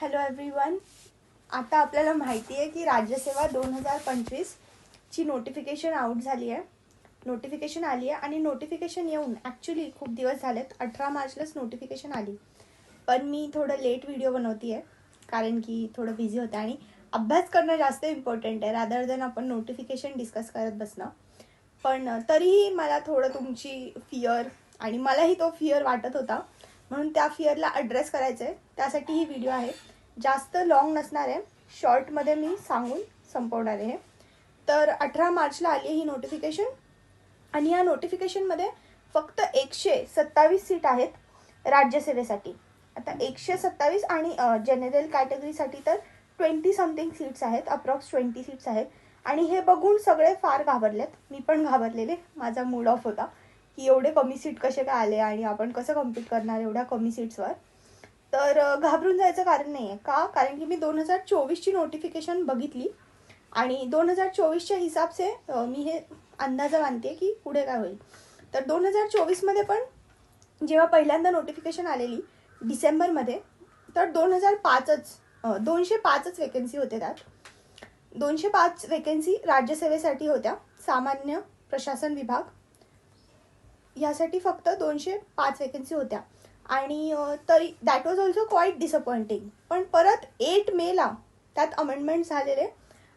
Hello everyone आता आपल्याला माहिती आहे की राज्यसेवा दोन हजार पंचवीसची नोटिफिकेशन आउट झाली आहे. नोटिफिकेशन आली आहे आणि नोटिफिकेशन येऊन ॲक्च्युली खूप दिवस झालेत. अठरा मार्चलाच नोटिफिकेशन आली. पण मी थोडं लेट व्हिडिओ बनवते आहे कारण की थोडं बिझी होतं आणि अभ्यास करणं जास्त इम्पॉर्टंट आहे रादर देन आपण नोटिफिकेशन डिस्कस करत बसणं. पण तरीही मला थोडं तुमची फिअर आणि मलाही तो फिअर वाटत होता. म्हणून त्या फिअरला अड्रेस करायचं आहे त्यासाठी ही व्हिडिओ आहे. जास्त लॉंग नसणार आहे. शॉर्टमध्ये मी सांगून संपवणार आहे. तर अठरा मार्चला आली आहे ही नोटिफिकेशन आणि या नोटिफिकेशनमध्ये फक्त एकशे सत्तावीस सीट आहेत राज्यसेवेसाठी आता एकशे सत्तावीस आणि जनरल कॅटेगरीसाठी तर ट्वेंटी समथिंग सीट्स आहेत अप्रॉक्स ट्वेंटी सीट्स आहेत. आणि हे बघून सगळे फार घाबरलेत. मी पण घाबरलेले. माझा मूड ऑफ होता. की एवढे कमी सीट कसे काय आले आणि आपण कसं कंप्लीट करणार एवढ्या कमी सीट्सवर तर घाबरून जायचं कारण नाही आहे का? कारण की मी दोन हजार चोवीसची नोटिफिकेशन बघितली आणि दोन हजार चोवीसच्या हिसाबचे मी हे अंदाजा मानते की पुढे काय होईल. तर दोन हजार चोवीसमध्ये पण जेव्हा पहिल्यांदा नोटिफिकेशन आलेली डिसेंबरमध्ये तर दोन हजार पाचच दोनशे पाचच वेकन्सी होते त्यात. दोनशे पाच वेकन्सी राज्यसेवेसाठी होत्या सामान्य प्रशासन विभाग. यासाठी फक्त दोनशे पाच वेकन्सी होत्या. आणि तरी that was also quite disappointing पण परत एट मेला त्यात अमेंडमेंट झालेले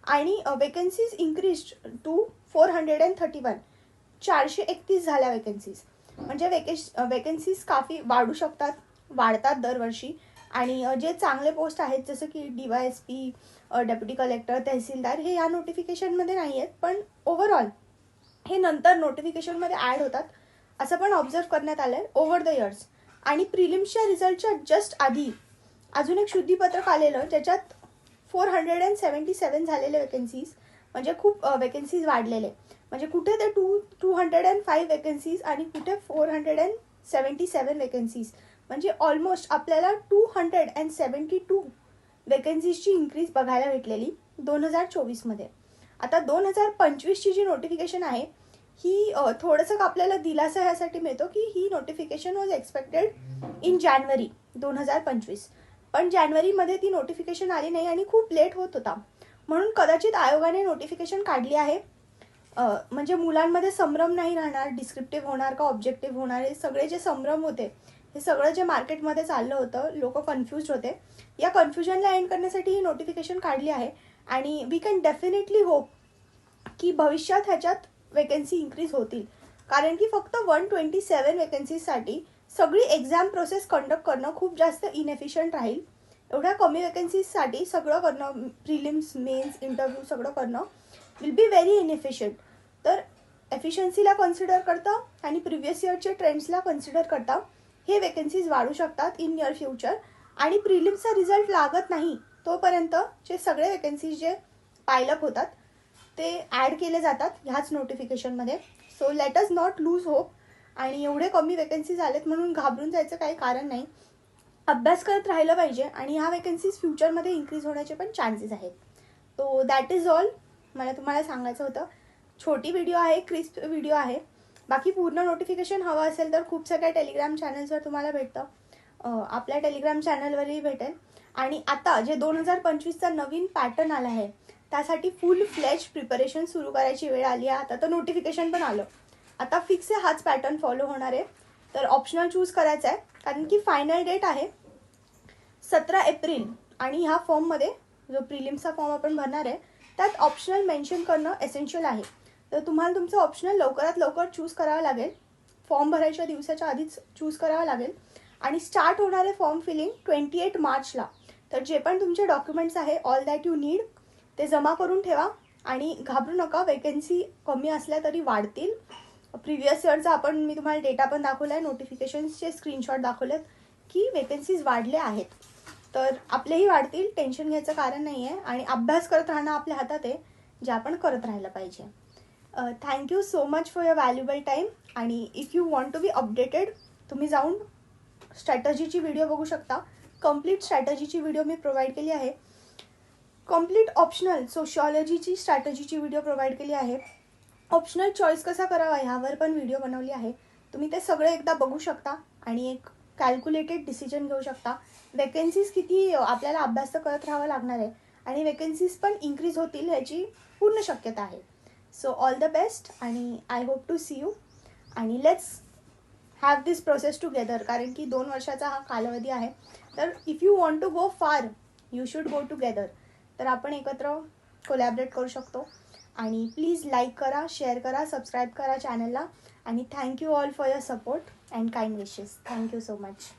आणि vacancies increase to four hundred and thirty one चारशे एकतीस झाल्या वेकन्सीज म्हणजे वेकेश वेकन्सीज काफी वाढू शकतात वाढतात दरवर्षी. आणि जे चांगले पोस्ट आहेत जसं की D Y S P deputy collector tahsildar हे या नोटिफिकेशनमध्ये नाही आहेत पण ओव्हरऑल हे नंतर नोटिफिकेशनमध्ये ॲड होतात असं पण ऑब्झर्व करण्यात आलं आहे ओव्हर द इयर्स आणि प्रिलिम्सच्या रिझल्टच्या जस्ट आधी अजून एक शुद्धीपत्रक आलेलं ज्याच्यात four hundred and seventy seven झालेले वेकन्सीज म्हणजे खूप वेकन्सीज वाढलेले. म्हणजे कुठे ते two two hundred and five vacancies आणि कुठे four hundred and seventy seven vacancies म्हणजे ऑलमोस्ट आपल्याला two hundred and seventy two वेकन्सीजची increase बघायला भेटलेली दोन हजार चोवीसमध्ये आता दोन हजार पंचवीसची जी नोटिफिकेशन आहे ही थोडंसं का आपल्याला दिलासा ह्यासाठी मिळतो की ही नोटिफिकेशन वॉज एक्सपेक्टेड इन जानेवारी दोन हजार पंचवीस. पण जानेवारीमध्ये ती नोटिफिकेशन आली नाही आणि खूप लेट होत होता. म्हणून कदाचित आयोगाने नोटिफिकेशन काढली आहे. म्हणजे मुलांमध्ये संभ्रम नाही राहणार डिस्क्रिप्टिव्ह होणार का ऑब्जेक्टिव्ह होणार हे सगळे जे संभ्रम होते हे सगळं जे मार्केटमध्ये चाललं होतं लोक कन्फ्युज होते. या कन्फ्युजनला एंड करण्यासाठी ही नोटिफिकेशन काढली आहे. आणि वी कॅन डेफिनेटली होप की भविष्यात ह्याच्यात वेकन्सी इन्क्रीज होतील. कारण की फक्त वन ट्वेंटी सेवन वेकन्सीजसाठी सगळी एक्झाम प्रोसेस कंडक्ट करणं खूप जास्त इनएफिशियंट राहील. एवढ्या कमी वेकन्सीजसाठी सगळं करणं प्रिलिम्स मेन्स इंटरव्ह्यू सगळं करणं विल बी व्हेरी इनएफिशियंट तर एफिशियन्सीला कन्सिडर करता आणि प्रिव्हियस इयरचे ट्रेंड्सला कन्सिडर करता हे वेकन्सीज वाढू शकतात इन नियर फ्युचर आणि प्रिलिम्सचा रिझल्ट लागत नाही तोपर्यंत जे सगळे वेकन्सीज जे पायलप होतात ते ॲड केले जातात ह्याच नोटिफिकेशनमध्ये so let us not lose hope आणि एवढे कमी वेकन्सी झालेत म्हणून घाबरून जायचं काही कारण नाही. अभ्यास करत राहिलं पाहिजे आणि ह्या वेकन्सीज फ्युचरमध्ये इन्क्रीज होण्याचे पण चान्सेस आहेत. तो दॅट इज ऑल मला तुम्हाला सांगायचं होतं. छोटी व्हिडिओ आहे क्रिस्प व्हिडिओ आहे. बाकी पूर्ण नोटिफिकेशन हवं असेल तर खूप सगळ्या टेलिग्राम चॅनल्सवर तुम्हाला भेटतं. आपल्या टेलिग्राम चॅनलवरही भेटेल. आणि आता जे दोन हजार पंचवीसचा नवीन पॅटर्न आला आहे त्यासाठी फुल फ्लेज प्रिपरेशन सुरू करायची वेळ आली आहे. आता तर नोटिफिकेशन पण आलं. आता फिक्स आहे हाच पॅटर्न फॉलो होणार आहे. तर ऑप्शनल चूज करायचा आहे. कारण की फायनल डेट आहे सतरा एप्रिल आणि ह्या फॉर्ममध्ये जो प्रिलिम्सचा फॉर्म आपण भरणार आहे त्यात ऑप्शनल मेन्शन करणं एसेन्शियल आहे. तर तुम्हाला तुमचं ऑप्शनल लवकरात लवकर चूज करावं लागेल. फॉर्म भरायच्या दिवसाच्या आधीच चूज करावं लागेल. आणि स्टार्ट होणारे फॉर्म फिलिंग ट्वेंटी एट मार्चला. तर जे पण तुमचे डॉक्युमेंट्स आहे ऑल दॅट यू नीड ते जमा करून ठेवा आणि घाबरू नका वेकन्सी कमी असल्या तरी वाढतील. प्रिव्हियस इयरचा आपण मी तुम्हाला डेटा पण दाखवला आहे नोटिफिकेशन्सचे स्क्रीनशॉट दाखवलेत की वेकन्सीज वाढल्या आहेत. तर आपलेही वाढतील टेन्शन घ्यायचं कारण नाही आहे आणि अभ्यास करत राहणं आपल्या हातात आहे जे आपण करत राहिलं पाहिजे. Thank you so much for your valuable time आणि if you want to be updated तुम्ही जाऊन स्ट्रॅटजीची व्हिडिओ बघू शकता. कंप्लीट स्ट्रॅटजीची व्हिडिओ मी प्रोव्हाइड केली आहे. कंप्लीट ऑप्शनल सोशिओलॉजीची स्ट्रॅटजीची व्हिडिओ प्रोव्हाइड केली आहे. ऑप्शनल चॉईस कसा करावा ह्यावर पण व्हिडिओ बनवली आहे. तुम्ही ते सगळे एकदा बघू शकता आणि एक कॅल्क्युलेटेड डिसिजन घेऊ शकता. वेकन्सीज किती आपल्याला अभ्यास तर करत राहावं लागणार आहे. आणि वेकन्सीज पण इन्क्रीज होतील ह्याची पूर्ण शक्यता आहे. सो ऑल द बेस्ट आणि I hope to see you आणि let's have this process together कारण की दोन वर्षाचा हा कालावधी आहे. तर if you want to go far you should go together तर आपण एकत्र कोलॅबरेट करू शकतो. आणि प्लीज लाईक करा शेअर करा सबस्क्राईब करा चॅनलला आणि thank you all for your support and kind wishes thank you so much